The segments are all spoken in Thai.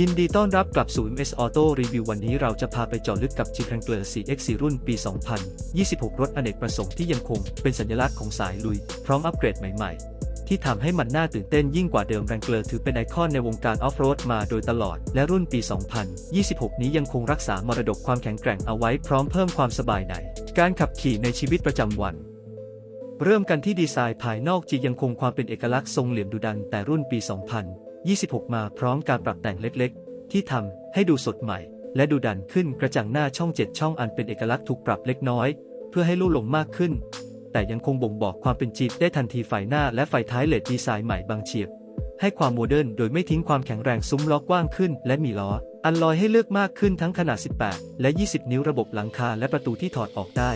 ยินดีต้อนรับกลับสู่ MS Auto Review วันนี้เราจะพาไปเจาะลึกกับ Jeep Wrangler 4X 4รุ่นปี 2026 รถอเนกประสงค์ที่ยังคงเป็นสัญลักษณ์ของสายลุย พร้อมอัปเกรดใหม่ๆ ที่ทำให้มันน่าตื่นเต้นยิ่งกว่าเดิม Wrangler ถือเป็นไอคอนในวงการออฟโรดมาโดยตลอด และรุ่นปี 2026 นี้ยังคงรักษามรดกความแข็งแกร่งเอาไว้พร้อมเพิ่มความสบายในการขับขี่ในชีวิตประจำวันเริ่มกันที่ดีไซน์ภายนอกจียังคงความเป็นเอกลักษณ์ทรงเหลี่ยมดุดันแต่รุ่นปี 26 มาพร้อมการปรับแต่งเล็กๆ ที่ทำให้ดูสดใหม่ และดูดันขึ้นกระจังหน้าช่อง 7 ช่องอันเป็นเอกลักษณ์ถูกปรับเล็กน้อย เพื่อให้ลู่ลงมากขึ้น แต่ยังคงบ่งบอกความเป็นจีบได้ทันทีไฟหน้าและไฟท้ายเลดดีไซน์ใหม่บางเฉียบ ให้ความโมเดิร์นโดยไม่ทิ้งความแข็งแรงซุ้มล้อกว้างขึ้น และมีล้อ อันลอยให้เลือกมากขึ้นทั้งขนาด 18 และ 20 นิ้วระบบหลังคาและประตูที่ถอดออกได้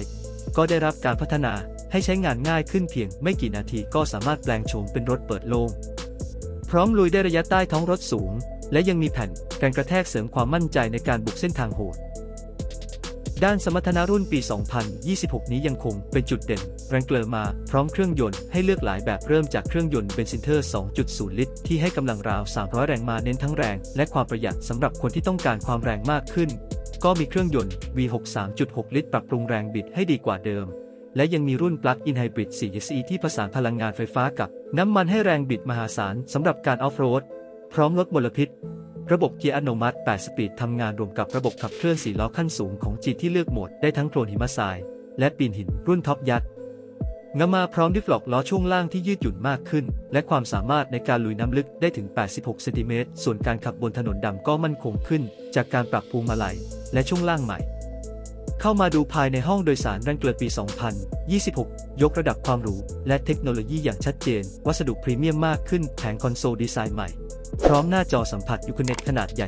ก็ได้รับการพัฒนาให้ใช้งานง่ายขึ้นเพียงไม่กี่นาทีก็สามารถแปลงโฉมเป็นรถเปิดโล่ง พร้อมลุยได้ระยะใต้ท้องรถสูง และยังมีแผ่นกันกระแทกเสริมความมั่นใจในการบุกเส้นทางโหด ด้านสมรรถนะรุ่นปี 2026 นี้ยังคงเป็นจุดเด่นแรงเกลอมาพร้อมเครื่องยนต์ให้เลือกหลายแบบเริ่มจากเครื่องยนต์เบนซินเทอร์ 2.0 ลิตร ที่ให้กำลังราว 300 แรงม้าเน้นทั้งแรง และความประหยัดสำหรับคนที่ต้องการความแรงมากขึ้น ก็มีเครื่องยนต์ V6 3.6 ลิตร ปรับปรุงแรงบิดให้ดีกว่าเดิม และยังมีรุ่น Plug-in Hybrid 4SE ที่ผสานพลังงานไฟฟ้ากับน้ำมันให้แรงบิดมหาศาลสำหรับการออฟโรด พร้อมลดมลพิษ ระบบเกียร์อัตโนมัติ 8 สปีดทำงานรวมกับระบบขับเคลื่อน4ล้อขั้นสูงของจีที่เลือกโหมดได้ทั้งโคลนหิมะทราย และปีนหินรุ่นท็อปยัดงามาพร้อมดิฟล็อกล้อช่วงล่างที่ยืดหยุ่นมากขึ้น และความสามารถในการลุยน้ำลึกได้ถึง 86 เซนติเมตร ส่วนการขับบนถนนดำก็มั่นคงขึ้น จากการปรับพวงมาลัย และช่วงล่างใหม่ เข้ามาดูภายในห้องโดยสารรังเกลือปี 2026 ยกระดับความหรูและเทคโนโลยีอย่างชัดเจน วัสดุพรีเมียมมากขึ้นแผงคอนโซลดีไซน์ใหม่ พร้อมหน้าจอสัมผัสยูค n น c ขนาดใหญ่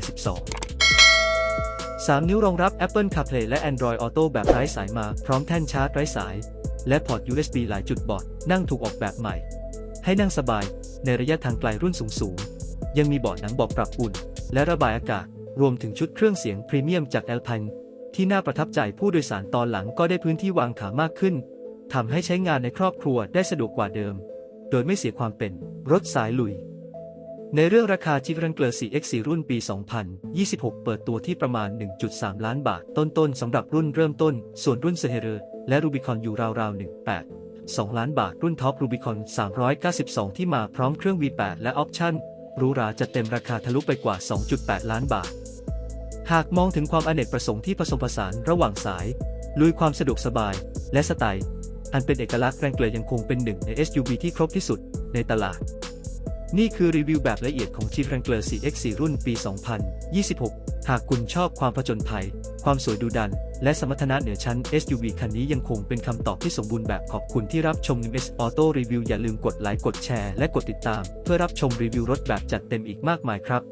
12 3 นิ้วรองรับ Apple CarPlay และ Android Auto แบบไร้สายมา พร้อมแท่นชาร์จไร้สาย และพอร์ต USB หลายจุดบอดนั่งถูกออกแบบใหม่ ให้นั่งสบายในระยะทางไกลรุ่นสูงๆยังมีเบาะหนังเบาะปรับอุ่น และระบายอากาศ รวมถึงชุดเครื่องเสียงพรีเมียมจาก Alpine ที่น่าประทับใจผู้โดยสารตอนหลังก็ได้พื้นที่วางขามากขึ้นทำให้ใช้งานในครอบครัวได้สะดวกกว่าเดิม โดยไม่เสียความเป็นรถสายลุย ในเรื่องราคาจิ r รังเกลอ 4X4 รุ่นปี 2026 เปิดตัวที่ประมาณ 1.3 ล้านบาท ต้นๆสำหรับรุ่นเริ่มต้น ส่วนรุ่นเซเฮเรอร์และรูบิคอนอยู่ราวๆ 1.8 2 ล้านบาท รุ่นท็อปรูบิคอน392 ที่มาพร้อมเครื่อง V8 และออปชั่นหรูหราจัดเต็มราคาทะลุไปกว่า 2.8 ล้านบาท หากมองถึงความอเนกประสงค์ที่ผสมผสานระหว่างสาย ลุยความสะดวกสบาย และสไตล์ อันเป็นเอกลักษณ์แรงเกลยังคงเป็นหนึ่งใน SUV ที่ครบที่สุดในตลาด นี่คือรีวิวแบบละเอียดของ Jeep Wrangler 4X4 รุ่นปี 2026 หากคุณชอบความผจญภัย ความสวยดูดัน และสมรรถนะเหนือชั้น SUV คันนี้ยังคงเป็นคำตอบที่สมบูรณ์แบบขอบคุณที่รับชม MS Auto Review อย่าลืมกดไลค์กดแชร์และกดติดตาม เพื่อรับชมรีวิวรถแบบจัดเต็มอีกมากมายครับ